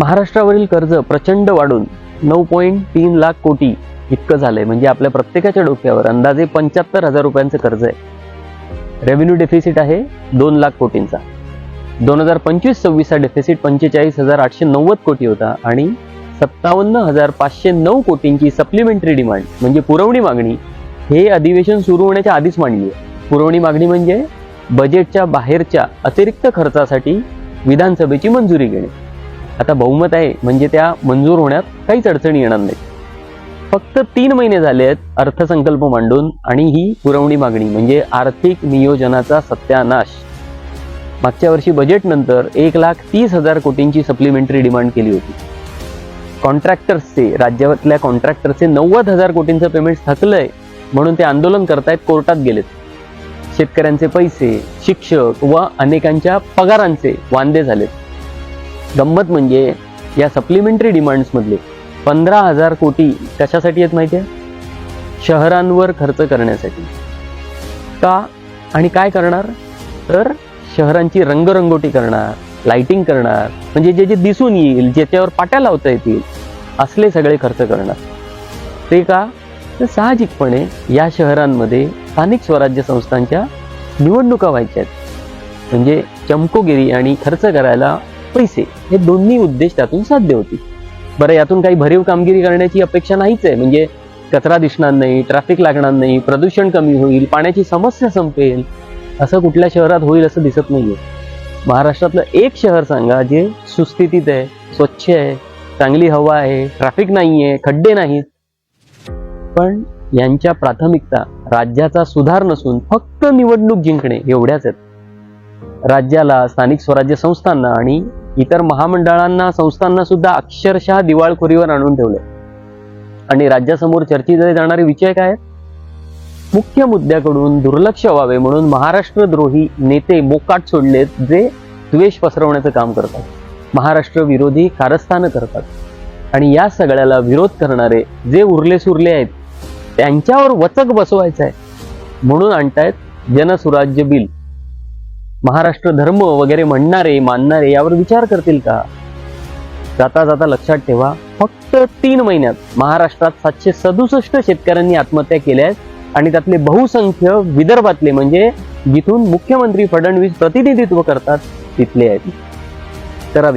महाराष्ट्रावरील कर्ज प्रचंड वाढून नऊ पॉईंट तीन लाख कोटी इतकं झालंय. म्हणजे आपल्या प्रत्येकाच्या डोक्यावर अंदाजे पंच्याहत्तर हजार रुपयांचं कर्ज आहे. रेव्हेन्यू डेफिसिट आहे दोन लाख कोटींचा. दोन हजार पंचवीस सव्वीसचा डेफिसिट पंचेचाळीस हजार आठशे नव्वद कोटी होता आणि सत्तावन्न हजार पाचशे नऊ कोटींची सप्लिमेंटरी डिमांड म्हणजे पुरवणी मागणी हे अधिवेशन सुरू होण्याच्या आधीच मांडली आहे. पुरवणी मागणी म्हणजे बजेटच्या बाहेरच्या अतिरिक्त खर्चासाठी विधानसभेची मंजुरी घेणे. आता बहुमत आहे म्हणजे त्या मंजूर होण्यात काहीच अडचणी येणार नाही फक्त तीन महिने झाले आहेत अर्थसंकल्प मांडून आणि ही पुरवणी मागणी म्हणजे आर्थिक नियोजनाचा सत्यानाश. मागच्या वर्षी बजेटनंतर एक लाख तीस हजार कोटींची सप्लिमेंटरी डिमांड केली होती. कॉन्ट्रॅक्टर्सचे राज्यातल्या कॉन्ट्रॅक्टरचे नव्वद हजार कोटींचं पेमेंट थकलंय म्हणून ते आंदोलन करतायत कोर्टात गेलेत. शेतकऱ्यांचे पैसे शिक्षक व अनेकांच्या पगारांचे वांदे झालेत. गंमत म्हणजे या सप्लिमेंटरी डिमांड्समधले पंधरा हजार कोटी कशासाठी आहेत माहिती आहे? शहरांवर खर्च करण्यासाठी. का आणि काय करणार? तर शहरांची रंगरंगोटी करणार लाइटिंग करणार म्हणजे जे जे दिसून येईल ज्याच्यावर पाट्या लावता येतील असले सगळे खर्च करणार. ते का? तर साहजिकपणे या शहरांमध्ये स्थानिक स्वराज्य संस्थांच्या निवडणुका व्हायच्या आहेत. म्हणजे चमकोगिरी आणि खर्च करायला पैसे हे दोन्ही उद्देश त्यातून साध्य होतील. बरं यातून काही भरीव कामगिरी करण्याची अपेक्षा नाहीच आहे. म्हणजे कचरा दिसणार नाही ट्रॅफिक लागणार नाही प्रदूषण कमी होईल पाण्याची समस्या संपेल असं कुठल्या शहरात होईल असं दिसत नाहीये. महाराष्ट्रातलं एक शहर सांगा जे सुस्थितीत आहे स्वच्छ आहे चांगली हवा आहे ट्रॅफिक नाहीये खड्डे नाहीत. पण यांच्या प्राथमिकता राज्याचा सुधार नसून फक्त निवडणूक जिंकणे एवढ्याच आहेत. राज्याला स्थानिक स्वराज्य संस्थांना आणि इतर महामंडळांना संस्थांना सुद्धा अक्षरशः दिवाळखोरीवर आणून ठेवले. आणि राज्यासमोर चर्चेतले जाणारे विषय काय? मुख्य मुद्द्याकडून दुर्लक्ष व्हावे म्हणून महाराष्ट्रद्रोही नेते मोकाट सोडलेत जे द्वेष पसरवण्याचं काम करतात. महाराष्ट्र विरोधी कारस्थानं करतात. आणि या सगळ्याला विरोध करणारे जे उरले सुरले आहेत त्यांच्यावर वचक बसवायचं आहे म्हणून आणतायत जनसुराज्य बिल. महाराष्ट्र धर्म वगैरे म्हणणारे मानणारे यावर विचार करतील का? जाता जाता लक्षात ठेवा फक्त तीन महिन्यात महाराष्ट्रात सातशे सदुसष्ट शेतकऱ्यांनी आत्महत्या केल्या आहेत आणि त्यातले बहुसंख्य विदर्भातले म्हणजे जिथून मुख्यमंत्री फडणवीस प्रतिनिधित्व करतात तिथले आहेत. करा